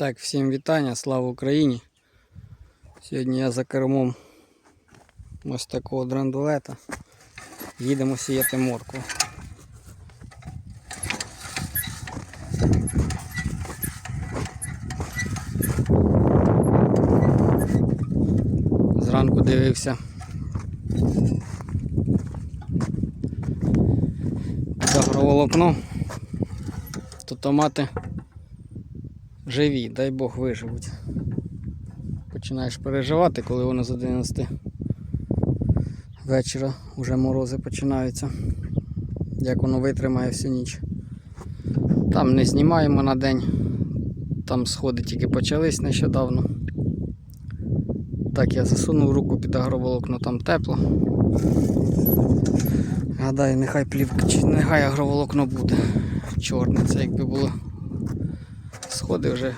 Так, всім вітання, слава Україні. Сьогодні я за кермом ось такого драндулета. Їдемо сіяти моркву. Зранку дивився. Загроволокно. То томати живі, дай Бог виживуть. Починаєш переживати, коли воно з 11 вечора вже морози починаються. Як воно витримає всю ніч. Там не знімаємо на день. Там сходи тільки почались нещодавно. Так, я засунув руку під агроволокно, там тепло. Гадаю, нехай плівка, нехай агроволокно буде. Чорне, це якби було сходи вже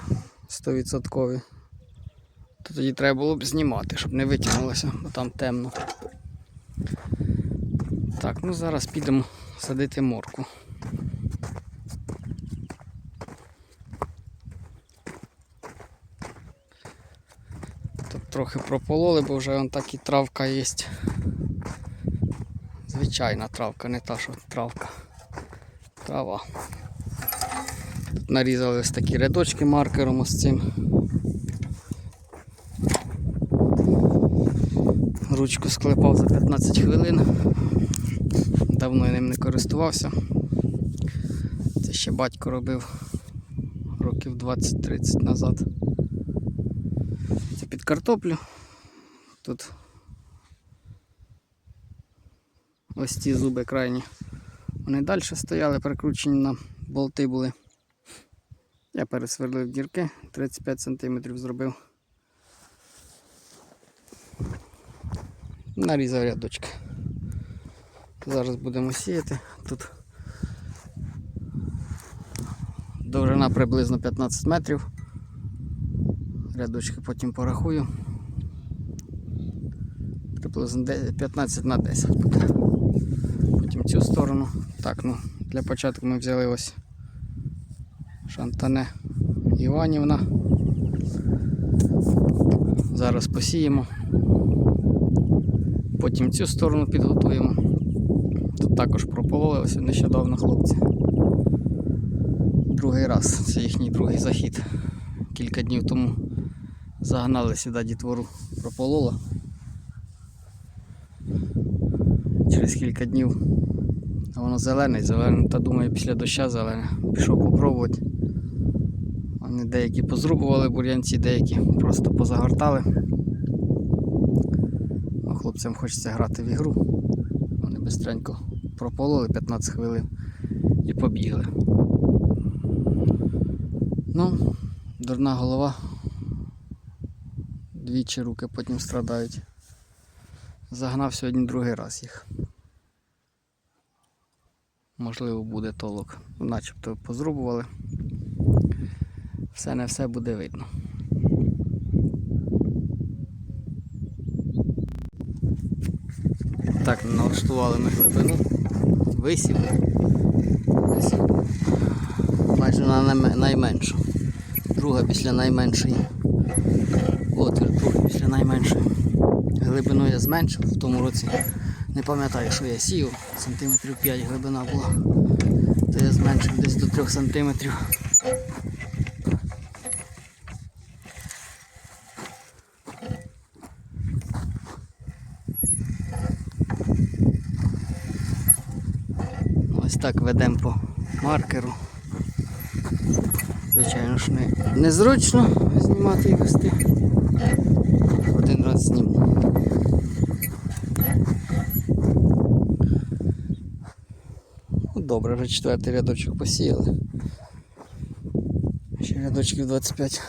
100%. То тоді треба було б знімати, щоб не витягнулося, бо там темно. Так, ну зараз підемо садити морку. Тут трохи пропололи, бо вже вон так і травка є. Звичайна травка, не та, що травка. Трава. Нарізали ось такі рядочки маркером ось цим. Ручку склепав за 15 хвилин. Давно я ним не користувався. Це ще батько робив років 20-30 назад. Це під картоплю. Тут ось ці зуби крайні. Вони далі стояли, прикручені на болти були. Я пересверлив дірки, 35 см зробив. Нарізав рядочки. Зараз будемо сіяти. Тут довжина приблизно 15 метрів. Рядочки потім порахую. Приблизно 15 на 10 буде. Потім цю сторону. Так, ну, для початку ми взяли ось Шантане Іванівна. Зараз посіємо. Потім цю сторону підготуємо. Тут також пропололи ось нещодавно хлопці. Другий раз, це їхній другий захід. Кілька днів тому загнали сюди дітвору прополола. Через кілька днів воно зелене, зелене, та думаю, після доща зелене. Пішов попробувати. Деякі позрубували бур'янці, деякі просто позагортали. А хлопцям хочеться грати в ігру. Вони бистренько пропололи 15 хвилин і побігли. Ну, дурна голова. Двічі руки потім страдають. Загнав сьогодні другий раз їх. Можливо, буде толок. Начебто позрубували. Все не все буде видно. Так, налаштували ми глибину. Висів. Майже на найменшу. Друга після найменшої. Отвір другий після найменшої. Глибину я зменшив в тому році. Не пам'ятаю, що я сів, сантиметрів 5 глибина була. То я зменшив десь до 3 сантиметрів. Ось так ведемо по маркеру. Звичайно ж не, незручно знімати і вести. Один раз зніму. Ну, Добре, вже четвертий рядочок посіяли. Ще рядочків 25.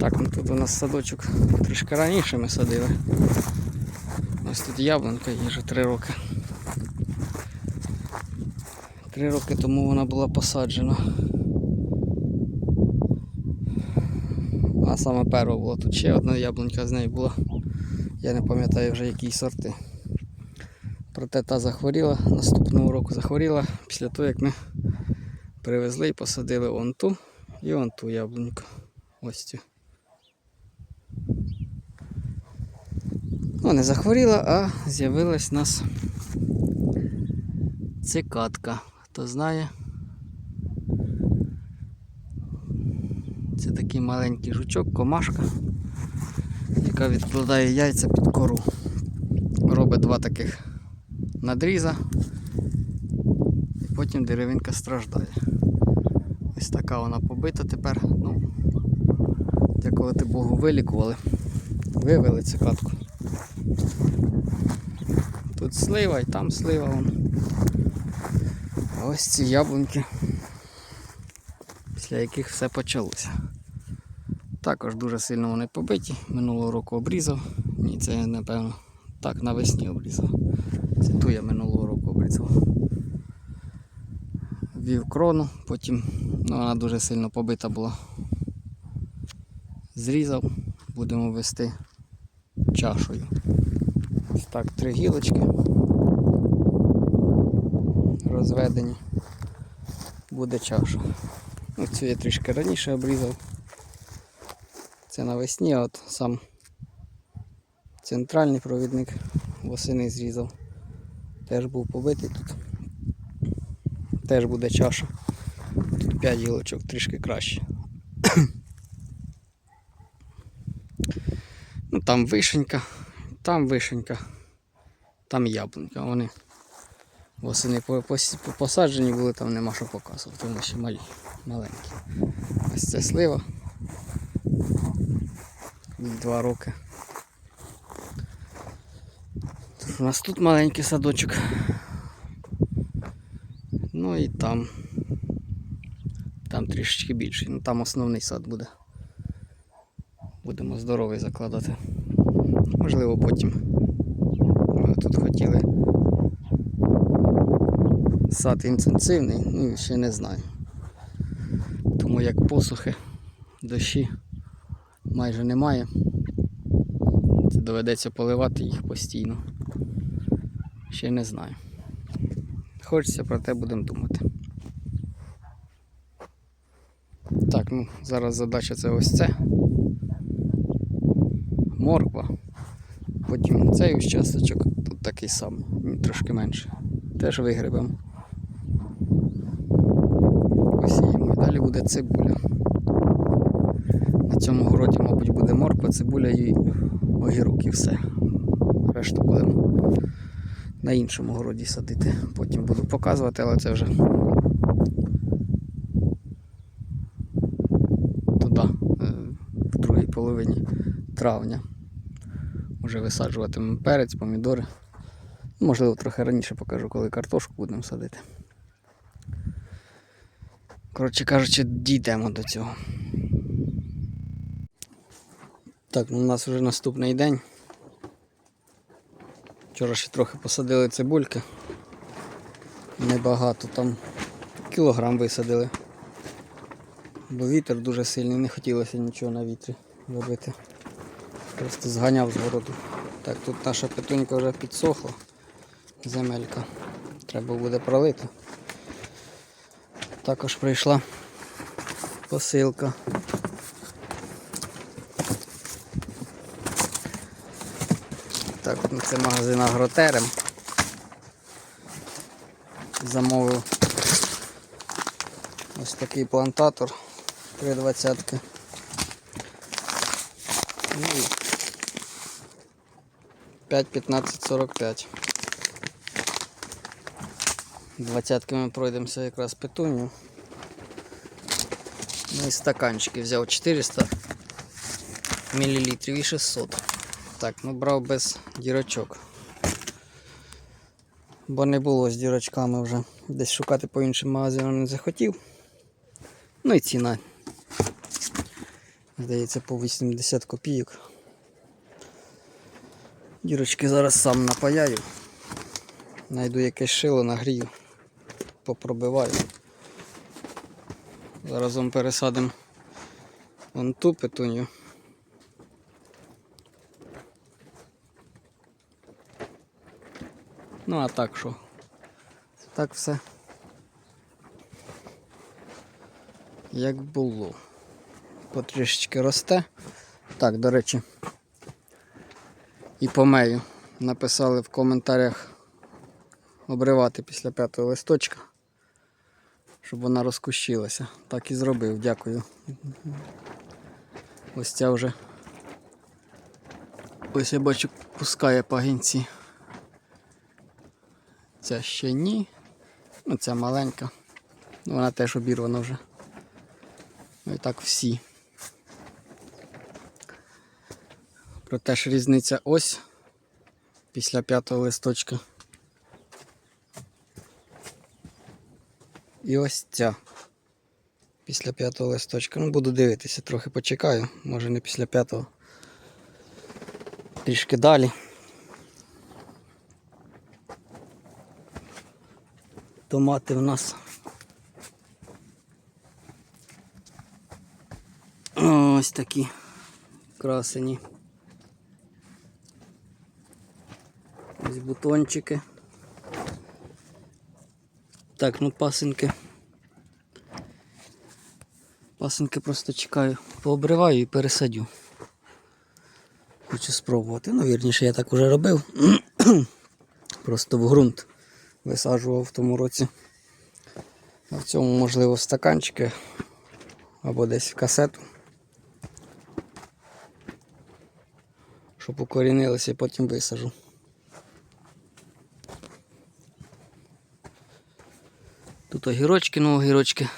Так, ну тут у нас садочок трішки раніше ми садили. Ось тут яблунка їй вже 3 роки. Три роки тому вона була посаджена. А саме перша була тут ще одна яблунька з неї була. Я не пам'ятаю вже які сорти. Проте та захворіла, наступного року захворіла після того, як ми Привезли і посадили вон ту і вон ту яблуньку. Ось цю. Ну, не захворіла, а з'явилась у нас цикатка. Хто знає? Це такий маленький жучок, комашка, яка відкладає яйця під кору. Робить два таких надріза, і потім деревинка страждає. Ось така вона побита тепер. Ну, дякувати Богу, вилікували. Вивели цю катку. Тут слива і там слива. Вон. Ось ці яблуньки, після яких все почалося. Також дуже сильно вони побиті. Минулого року обрізав. Ні, це напевно так навесні обрізав. Це ту я минулого року обрізав. Вів крону, потім ну, вона дуже сильно побита була. Зрізав, будемо вести чашою. Ось так, три гілочки розведені. Буде чаша. Ну, цю я трішки раніше обрізав. Це навесні, а от сам центральний провідник восени зрізав. Теж був побитий тут. Теж буде чаша. Тут 5 гілочок трішки краще. ну там вишенька, там вишенька, там яблунька. Вони восени по- пос- посаджені були, там нема що показувати, вони ще малі, маленькі. Ось це слива. Два роки. Тож у нас тут маленький садочок. Ну і там. Там трішечки більший. Ну там основний сад буде. Будемо здоровий закладати. Можливо, потім. Ми тут хотіли. Сад інтенсивний, ну ще не знаю. Тому як посухи, дощі майже немає. Це доведеться поливати їх постійно. Ще не знаю. Хочеться про те будемо думати. Так, ну зараз задача це ось це. Морква. Потім цей ось часточок, тут такий самий, трошки менше. Теж вигребемо. Посіємо. І далі буде цибуля. На цьому городі, мабуть, буде морква, цибуля і огірок і все. Решту будемо на іншому городі садити. Потім буду показувати, але це вже туди, е, в другій половині травня. Вже висаджуватимемо перець, помідори. Можливо, трохи раніше покажу, коли картошку будемо садити. Коротше кажучи, дійдемо до цього. Так, ну у нас вже наступний день. Вчора ще трохи посадили цибульки. Небагато там кілограм висадили. Бо вітер дуже сильний, не хотілося нічого на вітрі робити. Просто зганяв з городу. Так, тут наша петунька вже підсохла. Земелька. Треба буде пролити. Також прийшла посилка. Так, це магазин Агротерем. Замовив ось такий плантатор 320. Ну, і 5-15-45. Двадцятки ми пройдемося якраз петуню. Ну і стаканчики взяв 400 мл і 600. Так, ну брав без дірочок. Бо не було з дірочками вже. Десь шукати по іншим магазинам не захотів. Ну і ціна. Здається, по 80 копійок. Дірочки зараз сам напаяю. Найду якесь шило, нагрію, попробиваю. Заразом пересадимо вон ту петуню. Ну а так що? Так все. як було. Потрішечки росте. Так, до речі, і помею. Написали в коментарях обривати після п'ятого листочка, щоб вона розкущилася. Так і зробив, дякую. Ось ця вже. Ось я бачу, пускає пагінці. Ця ще ні. Ну, ця маленька. Ну, Вона теж обірвана вже. Ну і так всі. Проте ж різниця ось після п'ятого листочка. І ось ця. Після п'ятого листочка. Ну, буду дивитися, трохи почекаю. Може не після п'ятого. Трішки далі. Томати в нас. Ось такі красені. Ось бутончики. Так, ну пасинки. Пасинки просто чекаю, пообриваю і пересадю. Хочу спробувати. Ну, вірніше, я так уже робив. Просто в ґрунт висаджував в тому році. А в цьому, можливо, в стаканчики або десь в касету. Щоб укорінилися і потім висажу. Тут огірочки, ну огірочки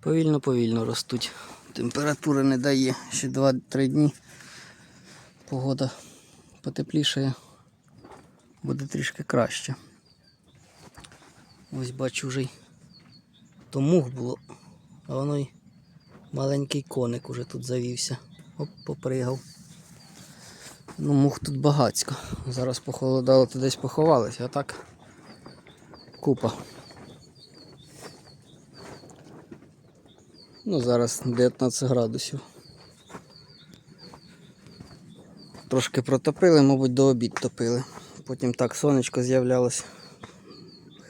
повільно-повільно ростуть. Температура не дає ще 2-3 дні. Погода потеплішає, буде трішки краще. Ось бачу вже й то мух було, а воно й маленький коник уже тут завівся. Оп, попригав. Ну, мух тут багацько. Зараз похолодало, то десь поховалися, а так купа. Ну, зараз 19 градусів. Трошки протопили, мабуть, до обід топили. Потім так сонечко з'являлося.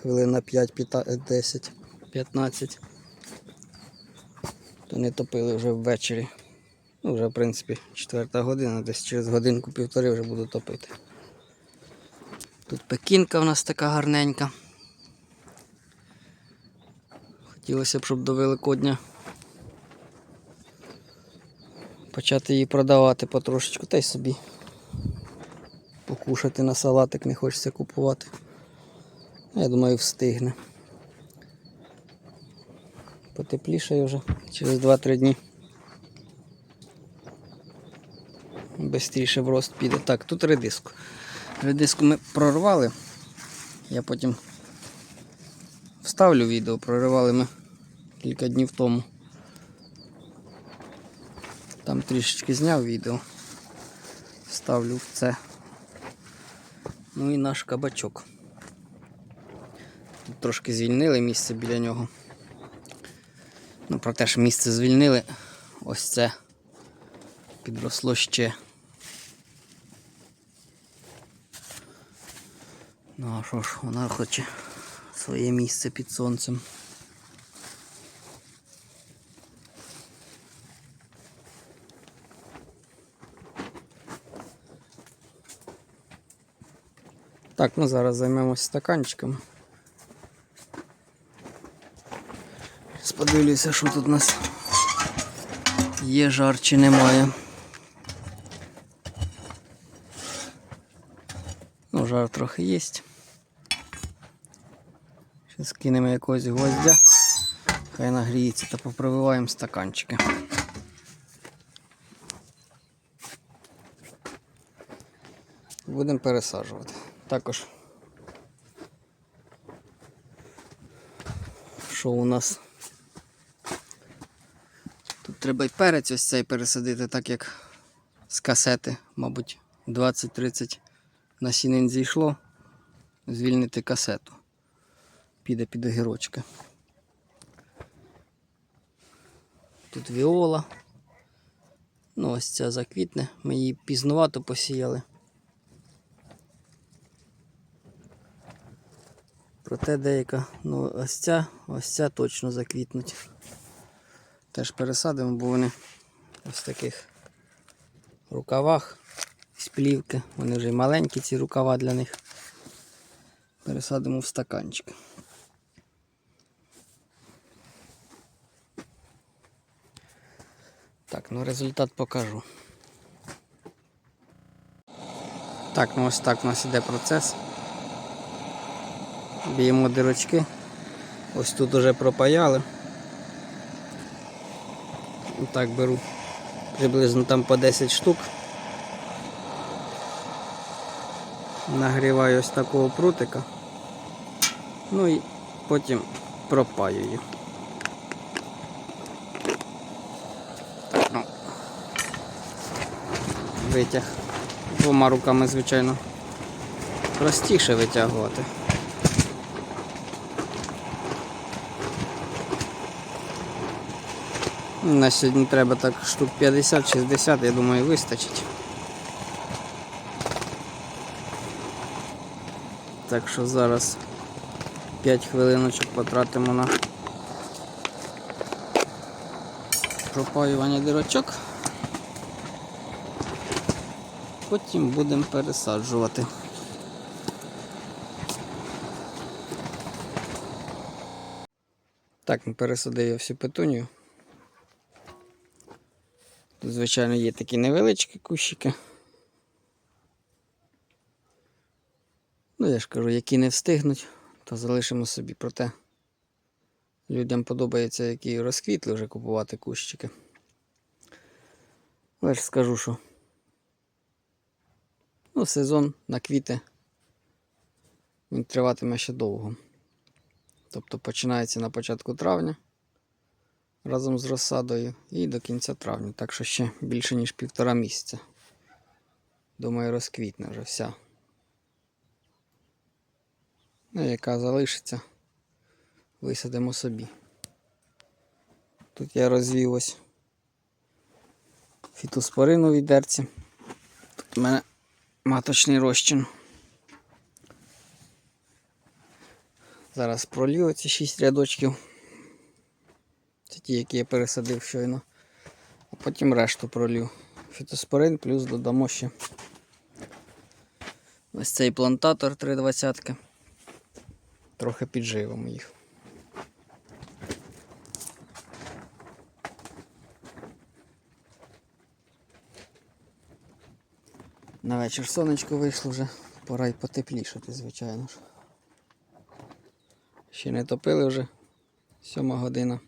Хвилин на 5-10, 15. То не топили вже ввечері. Ну, вже, в принципі, четверта година, десь через годинку-півтори вже буду топити. Тут пекінка в нас така гарненька. Хотілося б, щоб до Великодня почати її продавати потрошечку, та й собі покушати на салатик не хочеться купувати. Я думаю, встигне. Потеплішає вже через 2-3 дні. Бистріше в рост піде. Так, тут редиску. Редиску ми прорвали. Я потім вставлю відео, проривали ми кілька днів тому. Там трішечки зняв відео. Вставлю в це. Ну і наш кабачок. Тут трошки звільнили місце біля нього. Ну, проте ж місце звільнили. Ось це підросло ще. Ну а що ж, вона хоче своє місце під сонцем. Так, ну зараз займемося стаканчиками. Зараз Подивлюся, що тут у нас є жар чи немає. Ну, жар трохи є. Зараз кинемо якогось гвоздя. Хай нагріється та попробиваємо стаканчики. Будемо пересаджувати. Також що у нас? Тут треба й перець ось цей пересадити, так як з касети, мабуть, 20-30 насінин зійшло. Звільнити касету. Піде під огірочки. Тут віола. Ну, ось ця заквітне. Ми її пізнувато посіяли. Цвіте деяка. Ну, ось ця, ось ця точно заквітнуть. Теж пересадимо, бо вони ось таких рукавах з плівки. Вони вже маленькі, ці рукава для них. Пересадимо в стаканчик. Так, ну результат покажу. Так, ну ось так у нас іде процес. Б'ємо дирочки. Ось тут уже пропаяли. Так беру приблизно там по 10 штук. Нагріваю ось такого прутика. Ну і потім пропаюю. Ну. Витяг. Двома руками, звичайно, простіше витягувати. На сьогодні треба так штук 50-60, я думаю, вистачить. Так що зараз 5 хвилиночок потратимо на пропаювання дирочок. Потім будемо пересаджувати. Так, ну пересадив я всю петунію. Звичайно, є такі невеличкі кущики. Ну, я ж кажу, які не встигнуть, то залишимо собі. Проте людям подобається, які розквітли вже купувати кущики. Але ж скажу, що ну, сезон на квіти він триватиме ще довго. Тобто починається на початку травня разом з розсадою і до кінця травня. Так що ще більше ніж півтора місяця. Думаю, розквітне вже вся. Ну, яка залишиться, висадимо собі. Тут я розвів ось фітоспорину в відерці. Тут у мене маточний розчин. Зараз пролью ці 6 рядочків. Це ті, які я пересадив щойно. А потім решту пролью. Фітоспорин плюс додамо ще ось цей плантатор 320. Трохи підживимо їх. На вечір сонечко вийшло вже, пора й потеплішати, звичайно ж. Ще не топили вже сьома година.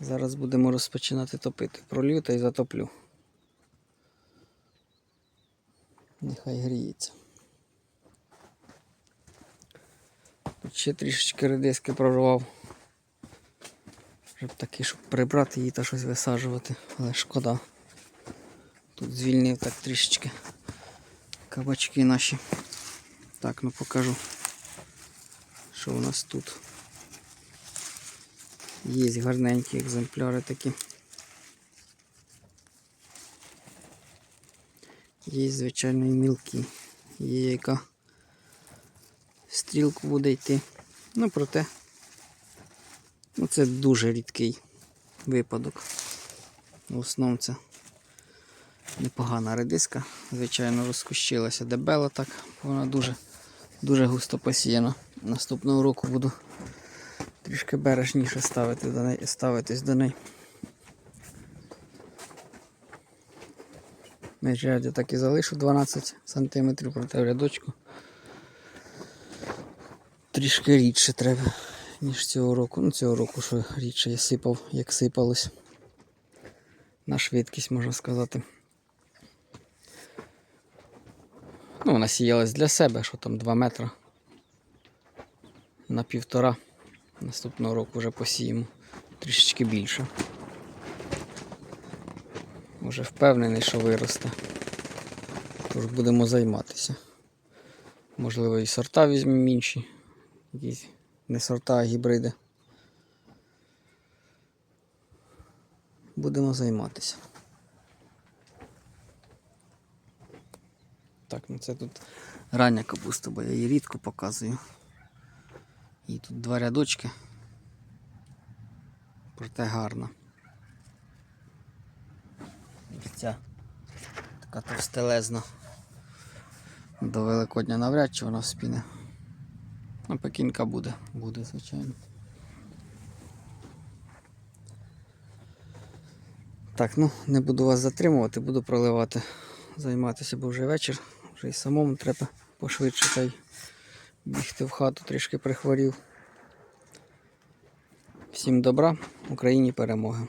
Зараз будемо розпочинати топити. Пролью та й затоплю. Нехай гріється. Тут ще трішечки редиски прорвав. Щоб таки, щоб прибрати її та щось висаджувати, але шкода. Тут звільнив так трішечки кабачки наші. Так, ну покажу, що у нас тут. Є гарненькі екземпляри такі. Є, звичайно, і мілкі. Є яка стрілку буде йти. Ну, проте, ну це дуже рідкий випадок. В основному це непогана редиска. Звичайно, розкущилася дебела так, вона дуже дуже густо посіяна. Наступного року буду трішки бережніше ставити до неї, ставитись до неї. Міжряддя так і залишу 12 см проти в рядочку. Трішки рідше треба, ніж цього року. Ну, цього року, що рідше я сипав, як сипалось. На швидкість, можна сказати. Ну, вона сіялась для себе, що там 2 метри на півтора. Наступного року вже посіємо трішечки більше. Уже впевнений, що виросте. Тож будемо займатися. Можливо, і сорта візьмемо інші. Якісь не сорта, а гібриди. Будемо займатися. Так, ну це тут рання капуста, бо я її рідко показую. І тут два рядочки. Проте гарно. Ось ця така товстелезна. До Великодня навряд чи вона спіне. Ну, пекінка буде, буде, звичайно. Так, ну не буду вас затримувати, буду проливати, займатися, бо вже вечір, вже і самому треба пошвидше та й бігти в хату, трішки прихворів. Всім добра, Україні перемоги.